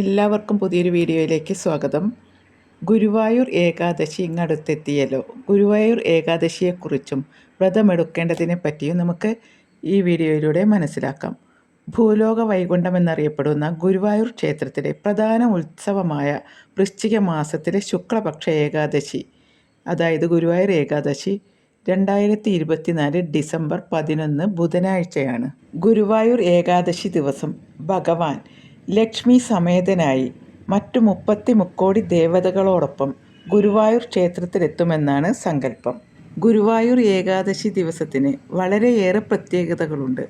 എല്ലാവർക്കും പുതിയൊരു വീഡിയോയിലേക്ക് സ്വാഗതം. ഗുരുവായൂർ ഏകാദശി ഇങ്ങടുത്തെത്തിയല്ലോ. ഗുരുവായൂർ ഏകാദശിയെക്കുറിച്ചും വ്രതമെടുക്കേണ്ടതിനെ പറ്റിയും നമുക്ക് ഈ വീഡിയോയിലൂടെ മനസ്സിലാക്കാം. ഭൂലോക വൈകുണ്ഠം എന്നറിയപ്പെടുന്ന ഗുരുവായൂർ ക്ഷേത്രത്തിലെ പ്രധാന ഉത്സവമായ വൃശ്ചിക മാസത്തിലെ ശുക്ലപക്ഷ ഏകാദശി അതായത് ഗുരുവായൂർ ഏകാദശി രണ്ടായിരത്തി ഇരുപത്തിനാല് ഡിസംബർ പതിനൊന്ന് ബുധനാഴ്ചയാണ്. ഗുരുവായൂർ ഏകാദശി ദിവസം ഭഗവാൻ ലക്ഷ്മി സമേതനായി മറ്റു മുപ്പത്തി മുക്കോടി ദേവതകളോടൊപ്പം ഗുരുവായൂർ ക്ഷേത്രത്തിലെത്തുമെന്നാണ് സങ്കല്പം. ഗുരുവായൂർ ഏകാദശി ദിവസത്തിന് വളരെയേറെ പ്രത്യേകതകളുണ്ട്.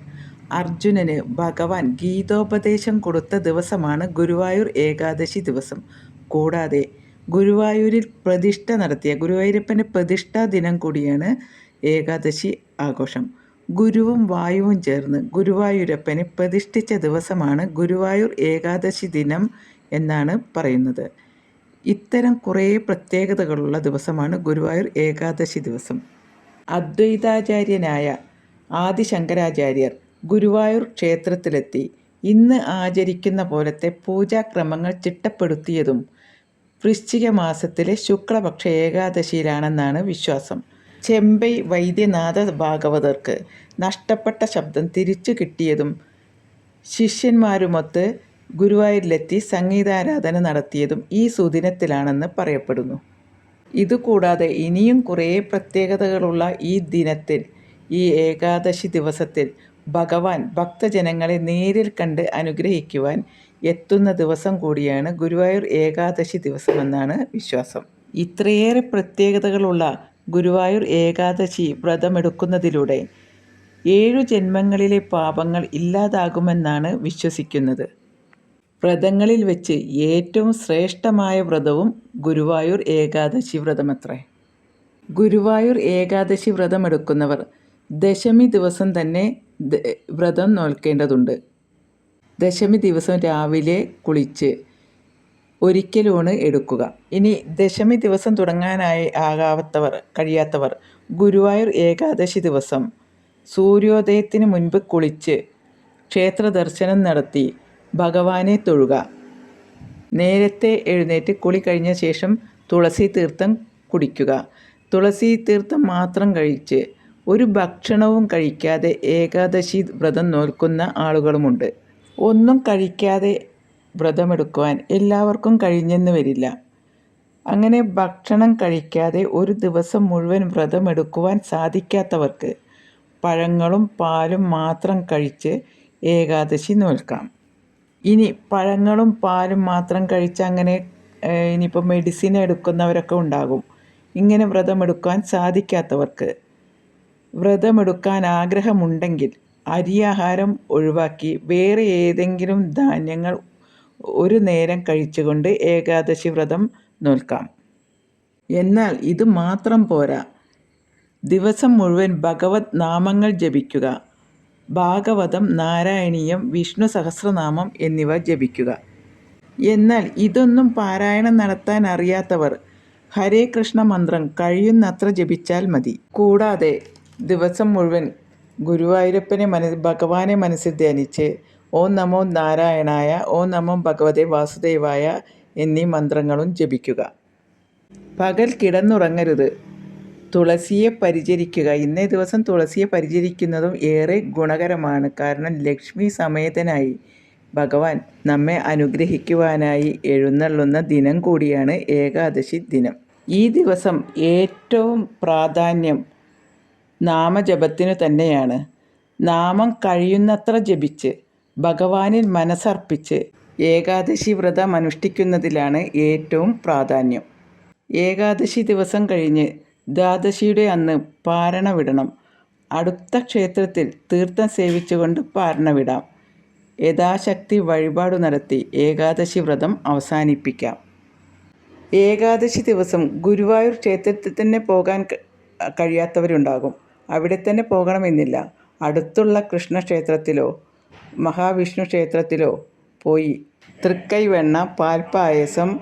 അർജുനന് ഭഗവാൻ ഗീതോപദേശം കൊടുത്ത ദിവസമാണ് ഗുരുവായൂർ ഏകാദശി ദിവസം. കൂടാതെ ഗുരുവായൂരിൽ പ്രതിഷ്ഠ നടത്തിയ ഗുരുവായൂരപ്പന്റെ പ്രതിഷ്ഠാ ദിനം കൂടിയാണ് ഏകാദശി ആഘോഷം. ഗുരുവും വായുവും ചേർന്ന് ഗുരുവായൂരപ്പനെ പ്രതിഷ്ഠിച്ച ദിവസമാണ് ഗുരുവായൂർ ഏകാദശി ദിനം എന്നാണ് പറയുന്നത്. ഇത്തരം കുറേ പ്രത്യേകതകളുള്ള ദിവസമാണ് ഗുരുവായൂർ ഏകാദശി ദിവസം. അദ്വൈതാചാര്യനായ ആദിശങ്കരാചാര്യർ ഗുരുവായൂർ ക്ഷേത്രത്തിലെത്തി. ഇന്ന് ആചരിക്കുന്ന പോലത്തെ പൂജാക്രമങ്ങൾ ചിട്ടപ്പെടുത്തിയതും വൃശ്ചിക മാസത്തിലെ ശുക്ലപക്ഷ ഏകാദശിയിലാണെന്നാണ് വിശ്വാസം. ചെമ്പൈ വൈദ്യനാഥ ഭാഗവതർക്ക് നഷ്ടപ്പെട്ട ശബ്ദം തിരിച്ചു കിട്ടിയതും ശിഷ്യന്മാരുമൊത്ത് ഗുരുവായൂരിലെത്തി സംഗീതാരാധന നടത്തിയതും ഈ സുദിനത്തിലാണെന്ന് പറയപ്പെടുന്നു. ഇതുകൂടാതെ ഇനിയും കുറേ പ്രത്യേകതകളുള്ള ഈ ദിനത്തിൽ ഈ ഏകാദശി ദിവസത്തിൽ ഭഗവാൻ ഭക്തജനങ്ങളെ നേരിൽ കണ്ട് അനുഗ്രഹിക്കുവാൻ എത്തുന്ന ദിവസം കൂടിയാണ് ഗുരുവായൂർ ഏകാദശി ദിവസമെന്നാണ് വിശ്വാസം. ഇത്രയേറെ പ്രത്യേകതകളുള്ള ഗുരുവായൂർ ഏകാദശി വ്രതമെടുക്കുന്നതിലൂടെ ഏഴു ജന്മങ്ങളിലെ പാപങ്ങൾ ഇല്ലാതാകുമെന്നാണ് വിശ്വസിക്കുന്നത്. വ്രതങ്ങളിൽ വെച്ച് ഏറ്റവും ശ്രേഷ്ഠമായ വ്രതവും ഗുരുവായൂർ ഏകാദശി വ്രതമത്രേ. ഗുരുവായൂർ ഏകാദശി വ്രതമെടുക്കുന്നവർ ദശമി ദിവസം തന്നെ വ്രതം നോൽക്കേണ്ടതുണ്ട്. ദശമി ദിവസം രാവിലെ കുളിച്ച് ഒരിക്കലൂണ് എടുക്കുക. ഇനി ദശമി ദിവസം തുടങ്ങാനായി ആകാത്തവർ കഴിയാത്തവർ ഗുരുവായൂർ ഏകാദശി ദിവസം സൂര്യോദയത്തിന് മുൻപ് കുളിച്ച് ക്ഷേത്ര ദർശനം നടത്തി ഭഗവാനെ തൊഴുക. നേരത്തെ എഴുന്നേറ്റ് കുളി കഴിഞ്ഞ ശേഷം തുളസി തീർത്ഥം കുടിക്കുക. തുളസി തീർത്ഥം മാത്രം കഴിച്ച് ഒരു ഭക്ഷണവും കഴിക്കാതെ ഏകാദശി വ്രതം നോൽക്കുന്ന ആളുകളുമുണ്ട്. ഒന്നും കഴിക്കാതെ വ്രതമെടുക്കുവാൻ എല്ലാവർക്കും കഴിഞ്ഞെന്ന് വരില്ല. അങ്ങനെ ഭക്ഷണം കഴിക്കാതെ ഒരു ദിവസം മുഴുവൻ വ്രതമെടുക്കുവാൻ സാധിക്കാത്തവർക്ക് പഴങ്ങളും പാലും മാത്രം കഴിച്ച് ഏകാദശി നോൽക്കാം. ഇനി പഴങ്ങളും പാലും മാത്രം കഴിച്ച് അങ്ങനെ ഇനിയിപ്പോൾ മെഡിസിൻ എടുക്കുന്നവരൊക്കെ ഉണ്ടാകും. ഇങ്ങനെ വ്രതമെടുക്കാൻ സാധിക്കാത്തവർക്ക് വ്രതമെടുക്കാൻ ആഗ്രഹമുണ്ടെങ്കിൽ അരിയാഹാരം ഒഴിവാക്കി വേറെ ഏതെങ്കിലും ധാന്യങ്ങൾ ഒരു നേരം കഴിച്ചുകൊണ്ട് ഏകാദശി വ്രതം നോൽക്കാം. എന്നാൽ ഇത് മാത്രം പോരാ. ദിവസം മുഴുവൻ ഭഗവത് നാമങ്ങൾ ജപിക്കുക. ഭാഗവതം നാരായണീയം വിഷ്ണു സഹസ്രനാമം എന്നിവ ജപിക്കുക. എന്നാൽ ഇതൊന്നും പാരായണം നടത്താൻ അറിയാത്തവർ ഹരേ കൃഷ്ണ മന്ത്രം കഴിയുന്നത്ര ജപിച്ചാൽ മതി. കൂടാതെ ദിവസം മുഴുവൻ ഗുരുവായൂരപ്പനെ മന ഭഗവാനെ മനസ്സിൽ ധ്യാനിച്ച് ഓം നമോ നാരായണായ ഓം നമോ ഭഗവതേ വാസുദേവായ എന്നീ മന്ത്രങ്ങളും ജപിക്കുക. പകൽ കിടന്നുറങ്ങരുത്. തുളസിയെ പരിചരിക്കുക. ഇന്നേ ദിവസം തുളസിയെ പരിചരിക്കുന്നതും ഏറെ ഗുണകരമാണ്. കാരണം ലക്ഷ്മി സമേതനായി ഭഗവാൻ നമ്മെ അനുഗ്രഹിക്കുവാനായി എഴുന്നള്ളുന്ന ദിനം കൂടിയാണ് ഏകാദശി ദിനം. ഈ ദിവസം ഏറ്റവും പ്രാധാന്യം നാമജപത്തിനു തന്നെയാണ്. നാമം കഴിയുന്നത്ര ജപിച്ച് ഭഗവാനിൽ മനസ്സർപ്പിച്ച് ഏകാദശി വ്രതം അനുഷ്ഠിക്കുന്നതിലാണ് ഏറ്റവും പ്രാധാന്യം. ഏകാദശി ദിവസം കഴിഞ്ഞ് ദ്വാദശിയുടെ അന്ന് പാരണ വിടണം. അടുത്ത ക്ഷേത്രത്തിൽ തീർത്ഥം സേവിച്ചുകൊണ്ട് പാരണ വിടാം. യഥാശക്തി വഴിപാട് നടത്തി ഏകാദശി വ്രതം അവസാനിപ്പിക്കാം. ഏകാദശി ദിവസം ഗുരുവായൂർ ക്ഷേത്രത്തിൽ തന്നെ പോകാൻ കഴിയാത്തവരുണ്ടാകും. അവിടെ തന്നെ പോകണമെന്നില്ല. അടുത്തുള്ള കൃഷ്ണക്ഷേത്രത്തിലോ മഹാവിഷ്ണു ക്ഷേത്രത്തിലോ പോയി. തൃക്കൈവെണ്ണ പാൽപ്പായസം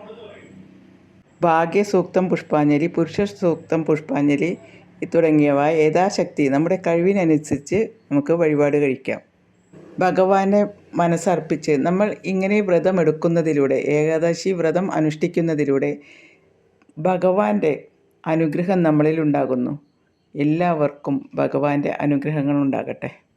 ഭാഗ്യസൂക്തം പുഷ്പാഞ്ജലി പുരുഷ സൂക്തം പുഷ്പാഞ്ജലി തുടങ്ങിയവ യഥാശക്തി നമ്മുടെ കഴിവിനനുസരിച്ച് നമുക്ക് വഴിപാട് കഴിക്കാം. ഭഗവാനെ മനസ്സർപ്പിച്ച് നമ്മൾ ഇങ്ങനെ വ്രതം എടുക്കുന്നതിലൂടെ ഏകാദശി വ്രതം അനുഷ്ഠിക്കുന്നതിലൂടെ ഭഗവാന്റെ അനുഗ്രഹം നമ്മളിൽ ഉണ്ടാകുന്നു. എല്ലാവർക്കും ഭഗവാന്റെ അനുഗ്രഹങ്ങൾ ഉണ്ടാകട്ടെ.